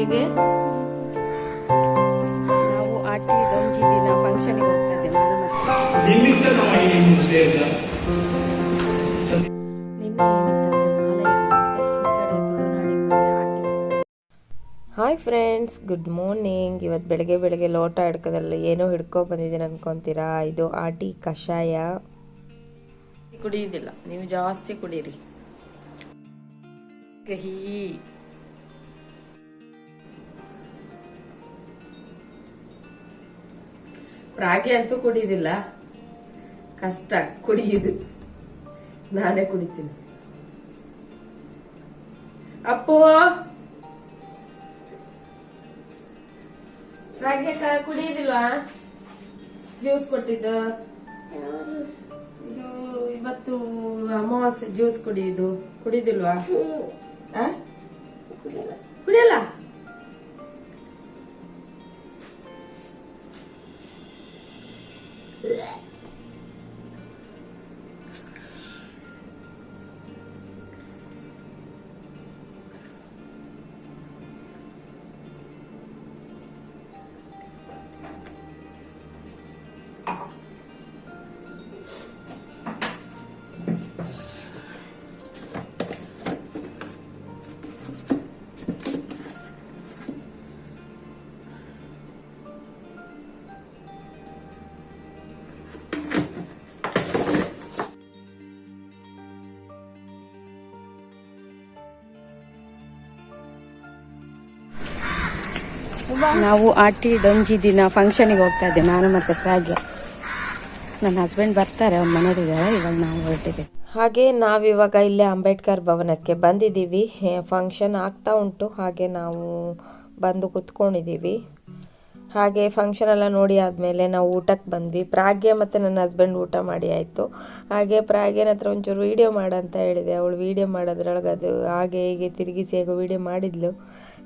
ಸ್ಕೂಲಿಗೆ ನಾವು ಆಟಿ ಡೊಂಜಿ ದಿನ ಫಂಕ್ಷನ್ಗೆ ಹೋಗ್ತಾ ಇದ್ದೆ ನಾನು ಮತ್ತೆ ನಿಮಿತ್ತವಾಗಿ ನೀವು ಸೇರಿದ? ನಿನ್ನೆ ಏನಿತ್ತಂದ್ರೆ ಮಾಲಯ ಅಮಾವಾಸ್ಯೆ ಈ ಕಡೆ ತುಳುನಾಡಿಗೆ ಬಂದರೆ ಆಟಿ. ಹಾಯ್ ಫ್ರೆಂಡ್ಸ್ ಗುಡ್ ಮಾರ್ನಿಂಗ್ ಇವತ್ತು ಬೆಳಗ್ಗೆ ಬೆಳಗ್ಗೆ ಲೋಟ ಹಿಡ್ಕೋದಲ್ಲ ಏನೋ ಹಿಡ್ಕೊ ಬಂದಿದ್ದೀನಿ ಅನ್ಕೊಂತೀರಾ? ಇದು ಆಟಿ ಕಷಾಯ. ಕುಡಿಯೋದಿಲ್ಲ ನೀವು ಜಾಸ್ತಿ ಕುಡೀರಿ. ಕಹಿ ರಾಗಿ ಅಂತೂ ಕುಡಿಯೋದಿಲ್ಲ. ಕಷ್ಟ, ಕುಡಿಯುದು. ನಾನೇ ಕುಡಿತೀನಿ. ಅಪ್ಪು! ರಾಗಿ ಕುಡಿಯುದಿಲ್ವಾ? ಜ್ಯೂಸ್ ಕೊಟ್ಟಿದ್ದು. ಇದು ಇವತ್ತು ಅಮಾವಾಸ್ಯೆ, ಜ್ಯೂಸ್ ಕುಡಿಯುದು. ಕುಡಿದಿಲ್ವಾ? Blech. ನಾವು ಆಟಿ ಡೊಂಜಿ ದಿನ ಫಂಕ್ಷನಿಗೆ ಹೋಗ್ತಾ ಇದ್ದೆ ನಾನು ಮತ್ತೆ ಪ್ರಾಗ್ಯ ನನ್ನ ಹಸ್ಬೆಂಡ್ ಬರ್ತಾರೆ, ಅವ್ರ ಮನೆಯವರಿದ್ದಾರೆ ಇವಾಗ ನಾವು ಹೊರಟಿದ್ದೀವಿ. ಹಾಗೆ ನಾವಿವಾಗ ಇಲ್ಲೇ ಅಂಬೇಡ್ಕರ್ ಭವನಕ್ಕೆ ಬಂದಿದ್ದೀವಿ. ಫಂಕ್ಷನ್ ಆಗ್ತಾ ಉಂಟು. ಹಾಗೆ ನಾವು ಬಂದು ಕುತ್ಕೊಂಡಿದ್ದೀವಿ. ಹಾಗೆ ಫಂಕ್ಷನ್ ಎಲ್ಲ ನೋಡಿ ಆದಮೇಲೆ ನಾವು ಊಟಕ್ಕೆ ಬಂದ್ವಿ. ಪ್ರಾಗ್ಯ ಮತ್ತು ನನ್ನ ಹಸ್ಬೆಂಡ್ ಊಟ ಮಾಡಿ ಆಯಿತು. ಹಾಗೆ ಪ್ರಾಗ್ಯನ ಹತ್ರ ಒಂಚೂರು ವೀಡಿಯೋ ಮಾಡಂತ ಹೇಳಿದೆ. ಅವಳು ವೀಡಿಯೋ ಮಾಡೋದ್ರೊಳಗೆ ಅದು ಹಾಗೆ ಹೀಗೆ ತಿರುಗಿಸಿ ಹೇಗೋ ವೀಡಿಯೋ ಮಾಡಿದ್ಲು.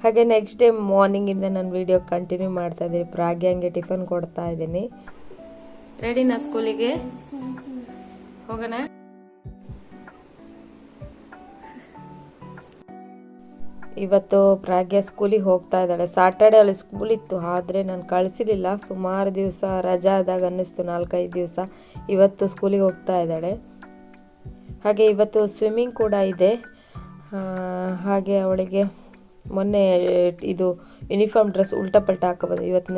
ಹಾಗೆ ನೆಕ್ಸ್ಟ್ ಡೇ ಮಾರ್ನಿಂಗಿಂದ ನಾನು ವೀಡಿಯೋ ಕಂಟಿನ್ಯೂ ಮಾಡ್ತಾ ಇದ್ದೀನಿ. ಪ್ರಾಗ್ಯಂಗೆ ಟಿಫನ್ ಕೊಡ್ತಾ ಇದ್ದೀನಿ. ರೆಡಿನಾ ಸ್ಕೂಲಿಗೆ ಹೋಗೋಣ? ಇವತ್ತು ಪ್ರಾಗ್ಯ ಸ್ಕೂಲಿಗೆ ಹೋಗ್ತಾ ಇದ್ದಾಳೆ. ಸಾಟರ್ಡೆ ಅಲ್ಲಿ ಸ್ಕೂಲ್ ಇತ್ತು, ಆದರೆ ನಾನು ಕಳಿಸಿರಲಿಲ್ಲ. ಸುಮಾರು ದಿವಸ ರಜಾ ಆದಾಗ ಅನ್ನಿಸ್ತು, ನಾಲ್ಕೈದು ದಿವಸ ಇವತ್ತು ಸ್ಕೂಲಿಗೆ ಹೋಗ್ತಾ ಇದ್ದಾಳೆ. ಹಾಗೆ ಇವತ್ತು ಸ್ವಿಮ್ಮಿಂಗ್ ಕೂಡ ಇದೆ. ಹಾಗೆ ಅವಳಿಗೆ ಮೊನ್ನೆ ಇದು ಯೂನಿಫಾರ್ಮ್ ಡ್ರೆಸ್ ಉಲ್ಟಾ ಪಲ್ಟಾ ಹಾಕೋ ಬಂದೆ, ಇವತ್ತು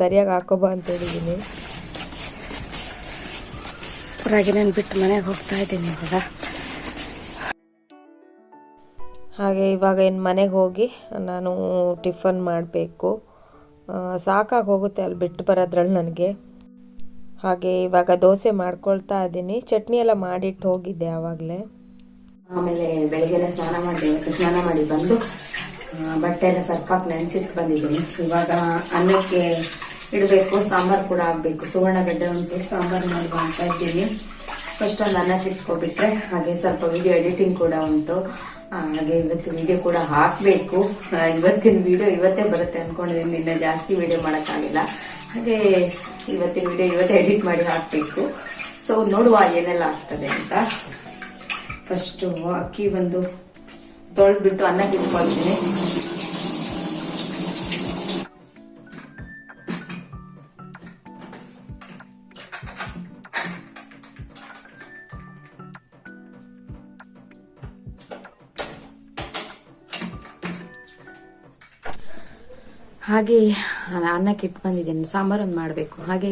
ಸರಿಯಾಗಿ ಹಾಕೋಬಾ ಅಂತ ಹೇಳಿದ್ದೀನಿ ಹೊರಗೆ ನಾನು ಬಿಟ್ಟು ಮನೆಗೆ ಹೋಗ್ತಾ ಇದ್ದೀನಿ ಇವಾಗ. ಹಾಗೆ ಇವಾಗ ಇನ್ನು ಮನೆಗೆ ಹೋಗಿ ನಾನು ಟಿಫನ್ ಮಾಡಬೇಕು. ಸಾಕಾಗಿ ಹೋಗುತ್ತೆ ಅಲ್ಲಿ ಬಿಟ್ಟು ಬರೋದ್ರಲ್ಲಿ ನನಗೆ. ಹಾಗೆ ಇವಾಗ ದೋಸೆ ಮಾಡ್ಕೊಳ್ತಾ ಇದ್ದೀನಿ. ಚಟ್ನಿ ಎಲ್ಲ ಮಾಡಿಟ್ಟು ಹೋಗಿದ್ದೆ ಆವಾಗಲೇ. ಆಮೇಲೆ ಬೆಳಿಗ್ಗೆ ಸ್ನಾನ ಮಾಡಿ ಸ್ನಾನ ಮಾಡಿ ಬಂದು ಬಟ್ಟೆ ಎಲ್ಲ ಸರ್ಕಾಕ್ ನೆನೆಸಿಟ್ಟು ಬಂದಿದ್ದೀನಿ. ಇವಾಗ ಅನ್ನಕ್ಕೆ ಇಡಬೇಕು, ಸಾಂಬಾರು ಕೂಡ ಆಗಬೇಕು. ಸುವರ್ಣಗಡ್ಡೆ ಉಂಟು, ಸಾಂಬಾರು ಮಾಡುವ ಅಂತ ಇದ್ದೀನಿ. ಫಸ್ಟ್ ಒಂದು ಅನ್ನಕ್ಕೆ ಇಟ್ಕೊಬಿಟ್ರೆ, ಹಾಗೆ ಸ್ವಲ್ಪ ವಿಡಿಯೋ ಎಡಿಟಿಂಗ್ ಕೂಡ ಉಂಟು. ಹಾಗೆ ಇವತ್ತು ವಿಡಿಯೋ ಕೂಡ ಹಾಕಬೇಕು. ಇವತ್ತಿನ ವಿಡಿಯೋ ಇವತ್ತೇ ಬರುತ್ತೆ ಅನ್ಕೊಂಡಿದ್ದೀನಿ. ನಿನ್ನೆ ಜಾಸ್ತಿ ವಿಡಿಯೋ ಮಾಡೋಕ್ಕಾಗಿಲ್ಲ. ಹಾಗೆ ಇವತ್ತಿನ ವಿಡಿಯೋ ಇವತ್ತೇ ಎಡಿಟ್ ಮಾಡಿ ಹಾಕಬೇಕು. ಸೊ ನೋಡುವ ಏನೆಲ್ಲ ಆಗ್ತದೆ ಅಂತ. ಫಸ್ಟು ಅಕ್ಕಿ ಬಂದು ತೊಳೆದ್ಬಿಟ್ಟು ಅನ್ನ ಇಟ್ಕೊಳ್ತೀನಿ ಹಾಗೆ ಅನ್ನಕ್ಕೆ ಇಟ್ಟು ಬಂದಿದ್ದೀನಿ ಸಾಂಬಾರೊಂದು ಮಾಡಬೇಕು. ಹಾಗೆ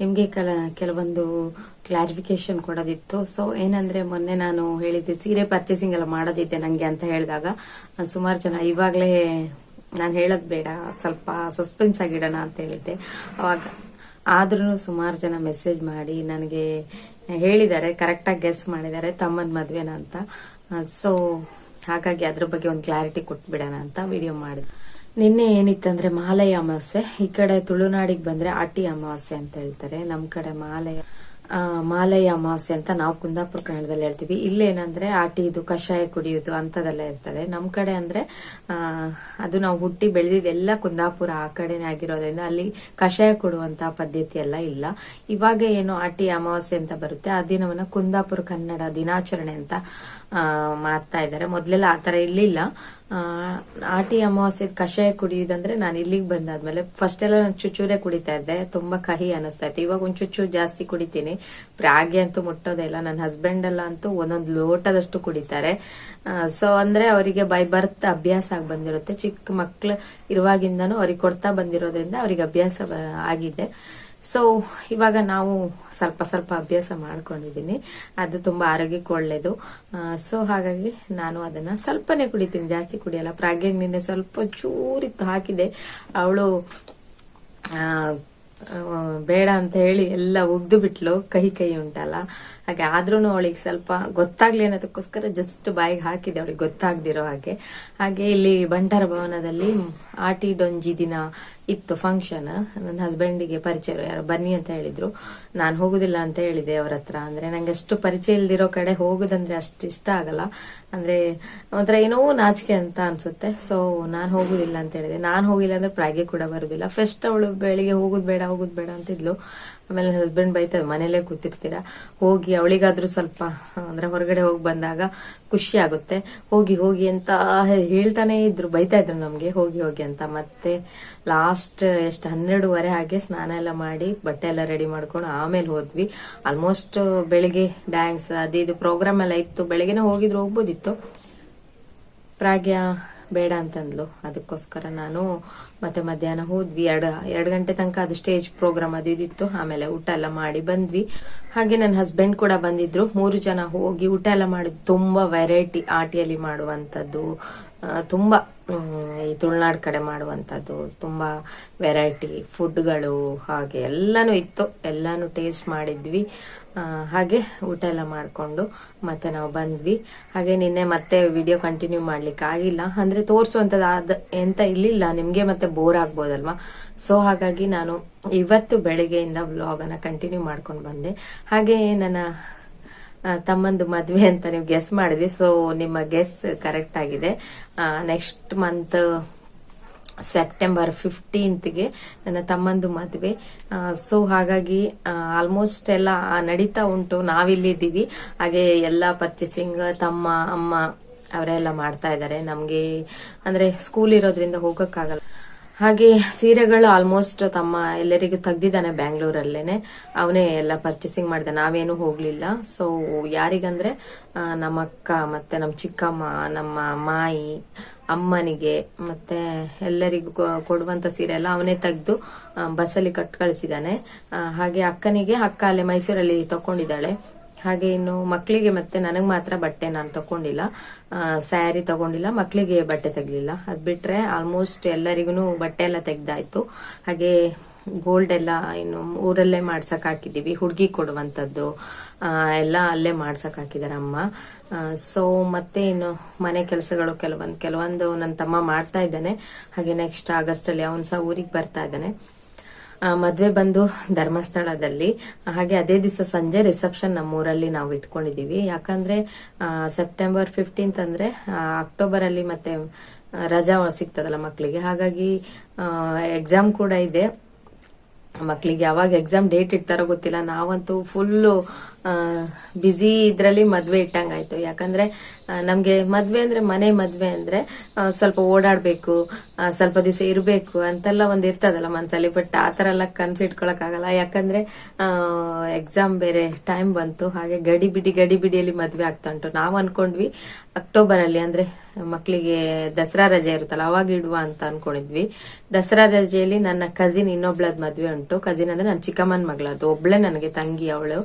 ನಿಮಗೆ ಕಲ, ಕೆಲವೊಂದು ಕ್ಲಾರಿಫಿಕೇಶನ್ ಕೊಡೋದಿತ್ತು. ಸೊ ಏನಂದ್ರೆ ಮೊನ್ನೆ ನಾನು ಹೇಳಿದ್ದೆ, ಸೀರೆ ಪರ್ಚೇಸಿಂಗ್ ಎಲ್ಲ ಮಾಡೋದಿದ್ದೆ ನನಗೆ ಅಂತ ಹೇಳಿದಾಗ ಸುಮಾರು ಜನ ಇವಾಗಲೇ ನಾನು ಹೇಳೋದು ಬೇಡ, ಸ್ವಲ್ಪ ಸಸ್ಪೆನ್ಸ್ ಆಗಿಡೋಣ ಅಂತ ಹೇಳಿದ್ದೆ. ಅವಾಗ ಆದ್ರೂ ಸುಮಾರು ಜನ ಮೆಸೇಜ್ ಮಾಡಿ ನನಗೆ ಹೇಳಿದ್ದಾರೆ ಕರೆಕ್ಟಾಗಿ ಗೆಸ್ ಮಾಡಿದ್ದಾರೆ, ತಮ್ಮನ ಮದುವೆನ ಅಂತ. ಸೊ ಹಾಗಾಗಿ ಅದ್ರ ಬಗ್ಗೆ ಒಂದು ಕ್ಲಾರಿಟಿ ಕೊಟ್ಬಿಡೋಣ ಅಂತ ವಿಡಿಯೋ ಮಾಡಿದೆ. ನಿನ್ನೆ ಏನಿತ್ತಂದ್ರೆ ಮಾಲಯ ಅಮಾವಾಸ್ಯೆ, ಈ ಕಡೆ ತುಳುನಾಡಿಗೆ ಬಂದ್ರೆ ಆಟಿ ಅಮಾವಾಸ್ಯೆ ಅಂತ ಹೇಳ್ತಾರೆ. ನಮ್ಮ ಕಡೆ ಮಾಲಯ ಮಾಲಯ ಅಮಾವಾಸ್ಯೆ ಅಂತ ನಾವು ಕುಂದಾಪುರ ಕನ್ನಡದಲ್ಲಿ ಹೇಳ್ತೀವಿ. ಇಲ್ಲೇನಂದ್ರೆ ಆಟಿದು ಕಷಾಯ ಕುಡಿಯೋದು ಅಂಥದ್ದೆಲ್ಲ ಇರ್ತದೆ. ನಮ್ಮ ಕಡೆ ಅಂದ್ರೆ ಅದು ನಾವು ಹುಟ್ಟಿ ಬೆಳೆದಿದ್ದೆಲ್ಲ ಕುಂದಾಪುರ ಆ ಕಡೆನೇ ಆಗಿರೋದ್ರಿಂದ ಅಲ್ಲಿ ಕಷಾಯ ಕೊಡುವಂತ ಪದ್ಧತಿ ಎಲ್ಲ ಇಲ್ಲ. ಇವಾಗ ಏನು ಆಟಿ ಅಮಾವಾಸ್ಯೆ ಅಂತ ಬರುತ್ತೆ. ಆ ದಿನವನ್ನ ಕುಂದಾಪುರ ಕನ್ನಡ ದಿನಾಚರಣೆ ಅಂತ ಮಾಡ್ತಾ ಇದ್ದಾರೆ. ಮೊದಲೆಲ್ಲ ಆ ಥರ ಇರಲಿಲ್ಲ. ಆಟಿ ಅಮಾವಾಸ್ಯೆ ಕಷಾಯ ಕುಡಿಯೋದಂದ್ರೆ ನಾನು ಇಲ್ಲಿಗೆ ಬಂದಾದ್ಮೇಲೆ ಫಸ್ಟ್ ಎಲ್ಲ ನಾನು ಚುಚ್ಚೂರೇ ಕುಡಿತಾ ಇದ್ದೆ. ತುಂಬಾ ಕಹಿ ಅನಿಸ್ತಾ ಇತ್ತು. ಇವಾಗ ಒಂದು ಚುಚ್ಚು ಜಾಸ್ತಿ ಕುಡಿತೀನಿ. ಪ್ರಾಗೆ ಅಂತೂ ಮುಟ್ಟೋದೇ ಇಲ್ಲ ನನ್ನ ಹಸ್ಬೆಂಡ್ ಎಲ್ಲ ಅಂತೂ ಒಂದೊಂದು ಲೋಟದಷ್ಟು ಕುಡಿತಾರೆ. ಸೊ ಅಂದ್ರೆ ಅವರಿಗೆ ಬೈ ಬರ್ತ್ ಅಭ್ಯಾಸ ಆಗಿ ಬಂದಿರುತ್ತೆ. ಚಿಕ್ಕ ಮಕ್ಳು ಇರುವಾಗಿಂದನೂ ಅವ್ರಿಗೆ ಕೊಡ್ತಾ ಬಂದಿರೋದ್ರಿಂದ ಅವ್ರಿಗೆ ಅಭ್ಯಾಸ ಆಗಿದೆ. ಸೊ ಇವಾಗ ನಾವು ಸ್ವಲ್ಪ ಸ್ವಲ್ಪ ಅಭ್ಯಾಸ ಮಾಡ್ಕೊಂಡಿದ್ದೀನಿ ಅದು ತುಂಬ ಆರೋಗ್ಯಕ್ಕೆ ಒಳ್ಳೆಯದು ಸೊ ಹಾಗಾಗಿ ನಾನು ಅದನ್ನು ಸ್ವಲ್ಪನೇ ಕುಡಿತೀನಿ, ಜಾಸ್ತಿ ಕುಡಿಯಲ್ಲ. ಪ್ರಾಗ್ಯಾಗ ನಿನ್ನೆ ಸ್ವಲ್ಪ ಚೂರಿತ್ತು ಹಾಕಿದೆ. ಅವಳು ಬೇಡ ಅಂತ ಹೇಳಿ ಎಲ್ಲ ಉಗ್ದು ಬಿಟ್ಲು, ಕಹಿ ಕೈ ಉಂಟಲ್ಲ. ಹಾಗೆ ಆದ್ರೂ ಅವಳಿಗೆ ಸ್ವಲ್ಪ ಗೊತ್ತಾಗ್ಲಿ ಅನ್ನೋದಕ್ಕೋಸ್ಕರ ಜಸ್ಟ್ ಬಾಯಿಗೆ ಹಾಕಿದೆ, ಅವಳಿಗೆ ಗೊತ್ತಾಗ್ದಿರೋ ಹಾಗೆ. ಹಾಗೆ ಇಲ್ಲಿ ಬಂಟರ ಭವನದಲ್ಲಿ ಆಟಿ ಡೊಂಜಿ ದಿನ ಇತ್ತು ಫಂಕ್ಷನ್ ನನ್ನ ಹಸ್ಬೆಂಡಿಗೆ ಪರಿಚಯ ಯಾರು ಬನ್ನಿ ಅಂತ ಹೇಳಿದ್ರು. ನಾನು ಹೋಗುದಿಲ್ಲ ಅಂತ ಹೇಳಿದೆ ಅವ್ರ ಹತ್ರ. ಅಂದ್ರೆ ನಂಗೆ ಅಷ್ಟು ಪರಿಚಯ ಇಲ್ದಿರೋ ಕಡೆ ಹೋಗುದಂದ್ರೆ ಅಷ್ಟು ಇಷ್ಟ ಆಗಲ್ಲ. ಅಂದ್ರೆ ಒಂಥರ ಏನೋ ನಾಚಿಕೆ ಅಂತ ಅನ್ಸುತ್ತೆ. ಸೊ ನಾನು ಹೋಗುದಿಲ್ಲ ಅಂತ ಹೇಳಿದೆ. ನಾನು ಹೋಗಿಲ್ಲ ಅಂದ್ರೆ ಪ್ರಾಗೆ ಕೂಡ ಬರುದಿಲ್ಲ. ಫಸ್ಟ್ ಅವಳು ಬೆಳಿಗ್ಗೆ ಹೋಗುದು ಬೇಡ ಹೋಗುದ್ ಬೇಡ ಅಂತಿದ್ಲು. ಆಮೇಲೆ ಹಸ್ಬೆಂಡ್ ಬೈತಾ ಮನೇಲೆ ಕೂತಿರ್ತೀರಾ? ಹೋಗಿ ಅವಳಿಗಾದ್ರೂ ಸ್ವಲ್ಪ, ಅಂದ್ರೆ ಹೊರಗಡೆ ಹೋಗಿ ಬಂದಾಗ ಖುಷಿ ಆಗುತ್ತೆ. ಹೋಗಿ ಹೋಗಿ ಅಂತ ಹೇಳ್ತಾನೆ ಇದ್ರು, ಬೈತಾ ಇದ್ರು ನಮ್ಗೆ, ಹೋಗಿ ಹೋಗಿ ಅಂತ. ಮತ್ತೆ ಲಾಸ್ಟ್ ಎಷ್ಟು, ಹನ್ನೆರಡುವರೆ ಹಾಗೆ ಸ್ನಾನ ಎಲ್ಲ ಮಾಡಿ ಬಟ್ಟೆ ಎಲ್ಲ ರೆಡಿ ಮಾಡ್ಕೊಂಡು ಆಮೇಲೆ ಹೋದ್ವಿ. ಆಲ್ಮೋಸ್ಟ್ ಬೆಳಿಗ್ಗೆ ಡ್ಯಾನ್ಸ್ ಅದು ಇದು ಪ್ರೋಗ್ರಾಮ್ ಎಲ್ಲ ಇತ್ತು. ಬೆಳಿಗ್ಗೆನೆ ಹೋಗಿದ್ರು, ಹೋಗ್ಬೋದಿತ್ತು. ಪ್ರಾಗ್ಯ ಬೇಡ ಅಂತಂದ್ಲು. ಅದಕ್ಕೋಸ್ಕರ ನಾನು ಮತ್ತೆ ಮಧ್ಯಾಹ್ನ ಹೋದ್ವಿ. ಎರಡು ಎರಡು ಗಂಟೆ ತನಕ ಅದು ಸ್ಟೇಜ್ ಪ್ರೋಗ್ರಾಮ್ ಅದು ಇದಿತ್ತು. ಆಮೇಲೆ ಊಟ ಎಲ್ಲ ಮಾಡಿ ಬಂದ್ವಿ. ಹಾಗೆ ನನ್ನ ಹಸ್ಬೆಂಡ್ ಕೂಡ ಬಂದಿದ್ರು. ಮೂರು ಜನ ಹೋಗಿ ಊಟ ಎಲ್ಲ ಮಾಡಿದ್ ತುಂಬಾ ವೆರೈಟಿ ಆಟಿಯಲ್ಲಿ ಮಾಡುವಂಥದ್ದು. ತುಂಬ ಈ ತುಳುನಾಡು ಕಡೆ ಮಾಡುವಂಥದ್ದು ತುಂಬ ವೆರೈಟಿ ಫುಡ್ಗಳು ಹಾಗೆ ಎಲ್ಲಾನು ಇತ್ತು. ಎಲ್ಲಾನು ಟೇಸ್ಟ್ ಮಾಡಿದ್ವಿ. ಹಾಗೆ ಊಟ ಎಲ್ಲ ಮಾಡಿಕೊಂಡು ಮತ್ತೆ ನಾವು ಬಂದ್ವಿ. ಹಾಗೆ ನಿನ್ನೆ ಮತ್ತೆ ವಿಡಿಯೋ ಕಂಟಿನ್ಯೂ ಮಾಡ್ಲಿಕ್ಕೆ ಆಗಿಲ್ಲ. ಅಂದ್ರೆ ತೋರಿಸುವಂಥದ್ದು ಅದ ಎಂತ ಇಲ್ಲಿಲ್ಲ. ನಿಮಗೆ ಮತ್ತೆ ಬೋರ್ ಆಗ್ಬೋದಲ್ವಾ? ಸೊ ಹಾಗಾಗಿ ನಾನು ಇವತ್ತು ಬೆಳಗ್ಗೆಯಿಂದ ವ್ಲಾಗನ್ನು ಕಂಟಿನ್ಯೂ ಮಾಡ್ಕೊಂಡು ಬಂದೆ. ಹಾಗೆ ನನ್ನ ತಮ್ಮಂದು ಮದುವೆ ಅಂತ ನೀವು ಗೆಸ್ ಮಾಡಿದ್ವಿ ಸೊ ನಿಮ್ಮ ಗೆಸ್ ಕರೆಕ್ಟ್ ಆಗಿದೆ. ನೆಕ್ಸ್ಟ್ ಮಂತ್ ಸೆಪ್ಟೆಂಬರ್ ಫಿಫ್ಟೀನ್ತ್ಗೆ ನನ್ನ ತಮ್ಮಂದು ಮದುವೆ. ಸೊ ಹಾಗಾಗಿ ಆಲ್ಮೋಸ್ಟ್ ಎಲ್ಲ ನಡೀತಾ ಉಂಟು ನಾವಿಲ್ಲಿದ್ದೀವಿ ಹಾಗೆ ಎಲ್ಲ ಪರ್ಚೇಸಿಂಗ್ ತಮ್ಮ, ಅಮ್ಮ, ಅವರೆಲ್ಲ ಮಾಡ್ತಾ ಇದ್ದಾರೆ. ನಮಗೆ, ಅಂದ್ರೆ ಸ್ಕೂಲ್ ಇರೋದ್ರಿಂದ ಹೋಗಕ್ಕಾಗಲ್ಲ. ಹಾಗೆ ಸೀರೆಗಳು ಆಲ್ಮೋಸ್ಟ್ ತಮ್ಮ ಎಲ್ಲರಿಗೂ ತೆಗ್ದಿದ್ದಾನೆ ಬ್ಯಾಂಗ್ಳೂರಲ್ಲೇನೆ. ಅವನೇ ಎಲ್ಲ ಪರ್ಚೇಸಿಂಗ್ ಮಾಡಿದೆ. ನಾವೇನು ಹೋಗ್ಲಿಲ್ಲ. ಸೊ ಯಾರಿಗಂದ್ರೆ ನಮ್ಮ ಅಕ್ಕ ಮತ್ತೆ ನಮ್ಮ ಚಿಕ್ಕಮ್ಮ, ನಮ್ಮ ಮಾಯಿ, ಅಮ್ಮನಿಗೆ ಮತ್ತೆ ಎಲ್ಲರಿಗೂ ಕೊಡುವಂತ ಸೀರೆ ಎಲ್ಲ ಅವನೇ ತೆಗೆದು ಬಸ್ಸಲ್ಲಿ ಕಟ್ ಕಳಿಸಿದ್ದಾನೆ. ಹಾಗೆ ಅಕ್ಕನಿಗೆ ಅಕ್ಕ ಅಲ್ಲೇ ಮೈಸೂರಲ್ಲಿ ತಕೊಂಡಿದ್ದಾಳೆ. ಹಾಗೆ ಇನ್ನು ಮಕ್ಕಳಿಗೆ ಮತ್ತೆ ನನಗೆ ಮಾತ್ರ ಬಟ್ಟೆ ನಾನು ತಗೊಂಡಿಲ್ಲ. ಸ್ಯಾರಿ ತಗೊಂಡಿಲ್ಲ ಮಕ್ಕಳಿಗೆ ಬಟ್ಟೆ ತೆಗಲಿಲ್ಲ. ಅದು ಬಿಟ್ಟರೆ ಆಲ್ಮೋಸ್ಟ್ ಎಲ್ಲರಿಗೂ ಬಟ್ಟೆ ಎಲ್ಲ ತೆಗ್ದಾಯ್ತು. ಹಾಗೆ ಗೋಲ್ಡ್ ಎಲ್ಲ ಇನ್ನು ಊರಲ್ಲೇ ಮಾಡ್ಸಕ್ ಹಾಕಿದ್ದೀವಿ, ಹುಡುಗಿ ಕೊಡುವಂಥದ್ದು ಎಲ್ಲ ಅಲ್ಲೇ ಮಾಡ್ಸಕ್ ಹಾಕಿದ್ದಾರೆ ಅಮ್ಮ. ಸೊ ಮತ್ತೆ ಇನ್ನು ಮನೆ ಕೆಲಸಗಳು ಕೆಲವೊಂದು ಕೆಲವೊಂದು ನನ್ನ ತಮ್ಮ ಮಾಡ್ತಾ ಇದ್ದಾನೆ. ಹಾಗೆ ನೆಕ್ಸ್ಟ್ ಆಗಸ್ಟ್ ಅಲ್ಲಿ ಅವನು ಸಹ ಊರಿಗೆ ಬರ್ತಾ ಇದ್ದಾನೆ. ಮದ್ವೆ ಬಂದು ಧರ್ಮಸ್ಥಳದಲ್ಲಿ. ಹಾಗೆ ಅದೇ ದಿವಸ ಸಂಜೆ ರಿಸೆಪ್ಷನ್ ನಮ್ಮೂರಲ್ಲಿ ನಾವು ಇಟ್ಕೊಂಡಿದೀವಿ ಯಾಕಂದ್ರೆ ಸೆಪ್ಟೆಂಬರ್ ಫಿಫ್ಟೀನ್ತ್ ಅಂದ್ರೆ ಅಕ್ಟೋಬರ್ ಅಲ್ಲಿ ಮತ್ತೆ ರಜಾ ಸಿಗ್ತದಲ್ಲ ಮಕ್ಕಳಿಗೆ ಹಾಗಾಗಿ ಎಕ್ಸಾಮ್ ಕೂಡ ಇದೆ. ಮಕ್ಕಳಿಗೆ ಯಾವಾಗ ಎಕ್ಸಾಮ್ ಡೇಟ್ ಇಡ್ತಾರೋ ಗೊತ್ತಿಲ್ಲ. ನಾವಂತೂ ಫುಲ್ಲು ಬ್ಯುಸಿ ಇದ್ರಲ್ಲಿ ಮದುವೆ ಇಟ್ಟಂಗಾಯ್ತು. ಯಾಕಂದ್ರೆ ನಮಗೆ ಮದುವೆ ಅಂದರೆ ಮನೆ ಮದುವೆ ಅಂದ್ರೆ ಸ್ವಲ್ಪ ಓಡಾಡಬೇಕು ಸ್ವಲ್ಪ ದಿವಸ ಇರಬೇಕು ಅಂತೆಲ್ಲ ಒಂದು ಇರ್ತದಲ್ಲ ಮನಸ್ಸಲ್ಲಿ ಬಟ್ ಆ ಥರ ಎಲ್ಲ ಕನಸು ಇಟ್ಕೊಳಕ್ಕಾಗಲ್ಲ. ಯಾಕಂದ್ರೆ ಎಕ್ಸಾಮ್ ಬೇರೆ ಟೈಮ್ ಬಂತು. ಹಾಗೆ ಗಡಿ ಬಿಡಿ ಗಡಿ ಬಿಡಿಯಲ್ಲಿ ಮದ್ವೆ ಆಗ್ತಾ ಉಂಟು. ನಾವು ಅನ್ಕೊಂಡ್ವಿ ಅಕ್ಟೋಬರಲ್ಲಿ ಅಂದ್ರೆ ಮಕ್ಕಳಿಗೆ ದಸರಾ ರಜೆ ಇರುತ್ತಲ್ಲ, ಅವಾಗ ಇಡುವ ಅಂತ ಅನ್ಕೊಂಡಿದ್ವಿ. ದಸರಾ ರಜೆಯಲ್ಲಿ ನನ್ನ ಕಸಿನ್ ಇನ್ನೊಬ್ಳದ್ ಮದ್ವೆ ಉಂಟು. ಕಸಿನ್ ಅಂದ್ರೆ ನನ್ನ ಚಿಕ್ಕಮ್ಮನ ಮಗಳದ್ದು ಒಬ್ಳೆ ನನಗೆ, ತಂಗಿ ಅವಳು.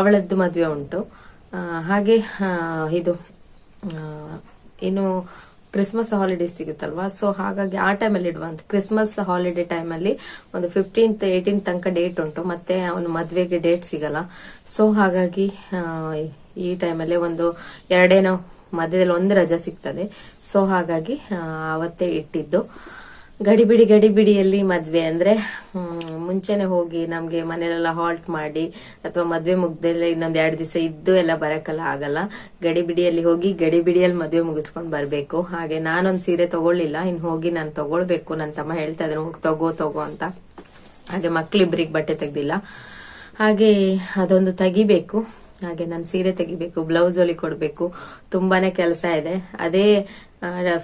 ಅವಳದ್ದು ಮದ್ವೆ ಉಂಟು. ಹಾಗೆ ಇದು ಏನು ಕ್ರಿಸ್ಮಸ್ ಹಾಲಿಡೇಸ್ ಸಿಗುತ್ತಲ್ವಾ? ಸೊ ಹಾಗಾಗಿ ಆ ಟೈಮಲ್ಲಿ ಇಡುವಂತ ಕ್ರಿಸ್ಮಸ್ ಹಾಲಿಡೇ ಟೈಮಲ್ಲಿ ಒಂದು ಫಿಫ್ಟೀನ್ತ್ ಏಯ್ಟೀನ್ ತನಕ ಡೇಟ್ ಉಂಟು. ಮತ್ತೆ ಅವನ ಮದುವೆಗೆ ಡೇಟ್ ಸಿಗಲ್ಲ. ಸೊ ಹಾಗಾಗಿ ಈ ಟೈಮಲ್ಲಿ ಒಂದು ಎರಡೇನೋ ಮಧ್ಯದಲ್ಲಿ ಒಂದು ರಜಾ ಸಿಗ್ತದೆ. ಸೊ ಹಾಗಾಗಿ ಅವತ್ತೇ ಇಟ್ಟಿದ್ದು. ಗಡಿಬಿಡಿ, ಗಡಿಬಿಡಿಯಲ್ಲಿ ಮದ್ವೆ ಅಂದ್ರೆ ಮುಂಚೆನೆ ಹೋಗಿ ನಮಗೆ ಮನೆಯಲ್ಲೆಲ್ಲ ಹಾಲ್ಟ್ ಮಾಡಿ, ಅಥವಾ ಮದ್ವೆ ಮುಗ್ದೆಲ್ಲ ಇನ್ನೊಂದ್ ಎರಡು ದಿವಸ ಇದ್ದು ಎಲ್ಲ ಬರಕ್ಕೆಲ್ಲ ಆಗಲ್ಲ. ಗಡಿಬಿಡಿಯಲ್ಲಿ ಹೋಗಿ ಗಡಿಬಿಡಿಯಲ್ಲಿ ಮದ್ವೆ ಮುಗಿಸ್ಕೊಂಡು ಬರಬೇಕು. ಹಾಗೆ ನಾನೊಂದು ಸೀರೆ ತಗೊಳ್ಳಿಲ್ಲ ಇನ್ನು ಹೋಗಿ ನಾನು ತಗೊಳ್ಬೇಕು. ನನ್ನ ತಮ್ಮ ಹೇಳ್ತಾ ಇದ್ದಾನೆ ಹೋಗಿ ತಗೋ ತಗೋ ಅಂತ. ಹಾಗೆ ಮಕ್ಳಿಬ್ರಿಗೆ ಬಟ್ಟೆ ತೆಗ್ದಿಲ್ಲ. ಹಾಗೆ ಅದೊಂದು ತೆಗಿಬೇಕು. ಹಾಗೆ ನಾನು ಸೀರೆ ತೆಗಿಬೇಕು ಬ್ಲೌಸ್ ಹೊಲಿ ಕೊಡಬೇಕು, ತುಂಬಾನೇ ಕೆಲಸ ಇದೆ. ಅದೇ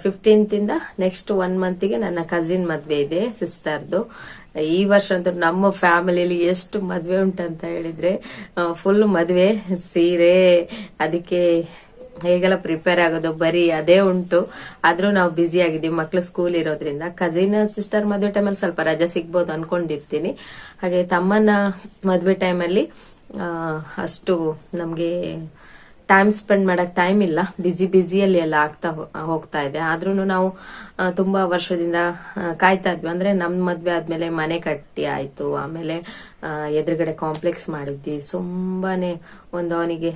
ಫಿಫ್ಟೀನ್ತ್ ಇಂದ ನೆಕ್ಸ್ಟ್ ಒನ್ ಮಂತಿಗೆ ನನ್ನ ಕಸಿನ್ ಮದ್ವೆ ಇದೆ ಸಿಸ್ಟರ್ದು ಈ ವರ್ಷ ಅಂತೂ ನಮ್ಮ ಫ್ಯಾಮಿಲಿಯಲ್ಲಿ ಎಷ್ಟು ಮದ್ವೆ ಉಂಟಂತ ಹೇಳಿದ್ರೆ ಫುಲ್ ಮದ್ವೆ, ಸೀರೆ, ಅದಕ್ಕೆ ಹೇಗೆಲ್ಲ ಪ್ರಿಪೇರ್ ಆಗೋದು, ಬರೀ ಅದೇ ಉಂಟು. ಆದ್ರೂ ನಾವು ಬ್ಯುಸಿ ಆಗಿದ್ದೀವಿ, ಮಕ್ಳು ಸ್ಕೂಲ್ ಇರೋದ್ರಿಂದ. ಕಸಿನ್ ಸಿಸ್ಟರ್ ಮದುವೆ ಟೈಮಲ್ಲಿ ಸ್ವಲ್ಪ ರಜೆ ಸಿಗ್ಬೋದು ಅನ್ಕೊಂಡಿರ್ತೀನಿ. ಹಾಗೆ ತಮ್ಮನ ಮದುವೆ ಟೈಮಲ್ಲಿ ಅಷ್ಟು ನಮಗೆ ಟೈಮ್ ಸ್ಪೆಂಡ್ ಮಾಡೋಕ್ಕೆ ಟೈಮ್ ಇಲ್ಲ. ಬಿಸಿ ಬಿಸಿಯಲ್ಲಿ ಎಲ್ಲ ಆಗ್ತಾ ಹೋಗ್ತಾ ಇದೆ. ಆದ್ರೂ ನಾವು ತುಂಬ ತುಂಬಾ ವರ್ಷದಿಂದ ಕಾಯ್ತಾ ಇದ್ವಿ. ಅಂದ್ರೆ ನಮ್ಮ ಮದುವೆ ಆದಮೇಲೆ ಮನೆ ಕಟ್ಟಿ ಆಯ್ತು. ಆಮೇಲೆ ಎದುರುಗಡೆ ಕಾಂಪ್ಲೆಕ್ಸ್ ಮಾಡಿದ್ವಿ. ತುಂಬಾನೇ ಒಂದು ಅವನಿಗೆ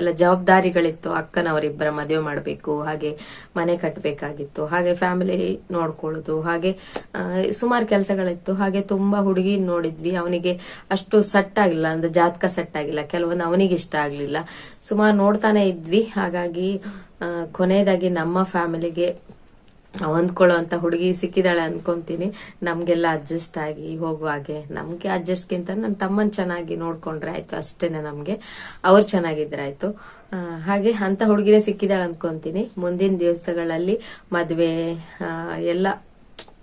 ಎಲ್ಲ ಜವಾಬ್ದಾರಿಗಳಿತ್ತು, ಅಕ್ಕನವರಿಬ್ಬರ ಮದುವೆ ಮಾಡಬೇಕು, ಹಾಗೆ ಮನೆ ಕಟ್ಟಬೇಕಾಗಿತ್ತು ಹಾಗೆ ಫ್ಯಾಮಿಲಿ ನೋಡ್ಕೊಳ್ಳೋದು, ಹಾಗೆ ಸುಮಾರು ಕೆಲಸಗಳಿತ್ತು, ಹಾಗೆ ತುಂಬಾ ಹುಡುಗಿ ನೋಡಿದ್ವಿ. ಅವನಿಗೆ ಅಷ್ಟು ಸೆಟ್ ಆಗಿಲ್ಲ, ಅಂದ್ರೆ ಜಾತಕ ಸೆಟ್ ಆಗಿಲ್ಲ, ಕೆಲವೊಂದು ಅವನಿಗೆ ಇಷ್ಟ ಆಗಲಿಲ್ಲ. ಸುಮಾರು ನೋಡ್ತಾನೆ ಇದ್ವಿ. ಹಾಗಾಗಿ ಕೊನೆಯದಾಗಿ ನಮ್ಮ ಫ್ಯಾಮಿಲಿಗೆ ಹೊಂದ್ಕೊಳ್ಳೋ ಅಂತ ಹುಡುಗಿ ಸಿಕ್ಕಿದಾಳೆ ಅನ್ಕೊಂತೀನಿ. ನಮ್ಗೆಲ್ಲ ಅಡ್ಜಸ್ಟ್ ಆಗಿ ಹೋಗುವ ಹಾಗೆ. ನಮ್ಗೆ ಅಡ್ಜಸ್ಟ್ಗಿಂತ ನನ್ನ ತಮ್ಮನ ಚೆನ್ನಾಗಿ ನೋಡ್ಕೊಂಡ್ರೆ ಆಯ್ತು, ಅಷ್ಟೇನೆ ನಮ್ಗೆ. ಅವ್ರು ಚೆನ್ನಾಗಿದ್ರೆ ಆಯ್ತು. ಹಾಗೆ ಅಂತ ಹುಡುಗಿನೇ ಸಿಕ್ಕಿದಾಳೆ ಅನ್ಕೊಂತೀನಿ. ಮುಂದಿನ ದಿವಸಗಳಲ್ಲಿ ಮದುವೆ ಎಲ್ಲ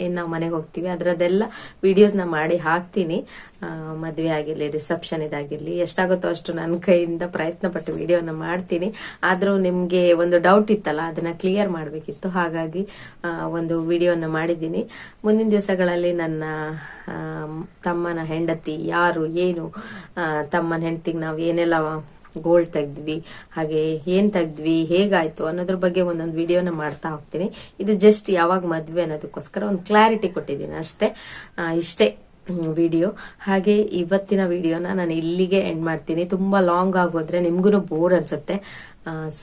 ಏನ್ ನಾವು ಮನೆಗೆ ಹೋಗ್ತೀವಿ. ಅದರದ್ದೆಲ್ಲ ವಿಡಿಯೋಸ್ನ ಮಾಡಿ ಹಾಕ್ತೀನಿ. ಮದುವೆ ಆಗಿರಲಿ ರಿಸೆಪ್ಷನ್ ಇದಾಗಿರಲಿ, ಎಷ್ಟಾಗುತ್ತೋ ಅಷ್ಟು ನನ್ನ ಕೈಯಿಂದ ಪ್ರಯತ್ನ ಪಟ್ಟು ವಿಡಿಯೋನ ಮಾಡ್ತೀನಿ. ಆದರೂ ನಿಮಗೆ ಒಂದು ಡೌಟ್ ಇತ್ತಲ್ಲ, ಅದನ್ನ ಕ್ಲಿಯರ್ ಮಾಡಬೇಕಿತ್ತು. ಹಾಗಾಗಿ ಒಂದು ವಿಡಿಯೋನ ಮಾಡಿದ್ದೀನಿ. ಮುಂದಿನ ದಿವಸಗಳಲ್ಲಿ ನನ್ನ ತಮ್ಮನ ಹೆಂಡತಿ ಯಾರು, ಏನು ತಮ್ಮನ ಹೆಂಡತಿಗೆ ನಾವು ಏನೆಲ್ಲ ಗೋಲ್ಡ್ ತೆಗ್ದ್ವಿ, ಹಾಗೆ ಏನ್ ತೆಗೆದ್ವಿ, ಹೇಗಾಯ್ತು ಅನ್ನೋದ್ರ ಬಗ್ಗೆ ಒಂದೊಂದು ವಿಡಿಯೋನ ಮಾಡ್ತಾ ಹೋಗ್ತೀನಿ. ಇದು ಜಸ್ಟ್ ಯಾವಾಗ ಮದ್ವೆ ಅನ್ನೋದಕ್ಕೋಸ್ಕರ ಒಂದು ಕ್ಲಾರಿಟಿ ಕೊಟ್ಟಿದ್ದೀನಿ ಅಷ್ಟೇ. ಇಷ್ಟೇ. ವಿಡಿಯೋ ಹಾಗೆ ಇವತ್ತಿನ ವಿಡಿಯೋನ ನಾನು ಇಲ್ಲಿಗೆ ಎಂಡ್ ಮಾಡ್ತೀನಿ. ತುಂಬಾ ಲಾಂಗ್ ಆಗೋದ್ರೆ ನಿಮ್ಗೂ ಬೋರ್ ಅನ್ಸುತ್ತೆ.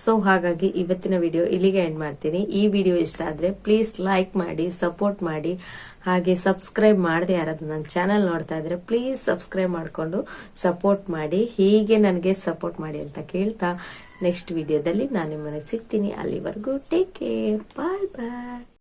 ಸೊ ಹಾಗಾಗಿ ಇವತ್ತಿನ ವಿಡಿಯೋ ಇಲ್ಲಿಗೆ ಎಂಡ್ ಮಾಡ್ತೀನಿ. ಈ ವಿಡಿಯೋ ಇಷ್ಟ ಆದ್ರೆ ಪ್ಲೀಸ್ ಲೈಕ್ ಮಾಡಿ ಸಪೋರ್ಟ್ ಮಾಡಿ. ಹಾಗೆ ಸಬ್ಸ್ಕ್ರೈಬ್ ಮಾಡದೆ ಯಾರಾದ್ರೂ ನನ್ನ ಚಾನಲ್ ನೋಡ್ತಾ ಇದ್ರೆ ಪ್ಲೀಸ್ ಸಬ್ಸ್ಕ್ರೈಬ್ ಮಾಡಿಕೊಂಡು ಸಪೋರ್ಟ್ ಮಾಡಿ. ಹೀಗೆ ನನಗೆ ಸಪೋರ್ಟ್ ಮಾಡಿ ಅಂತ ಕೇಳ್ತಾ ನೆಕ್ಸ್ಟ್ ವಿಡಿಯೋದಲ್ಲಿ ನಾನು ನಿಮ್ಮನೆ ಸಿಗ್ತೀನಿ. ಅಲ್ಲಿವರೆಗೂ ಟೇಕ್ ಕೇರ್ ಬಾಯ್ ಬಾಯ್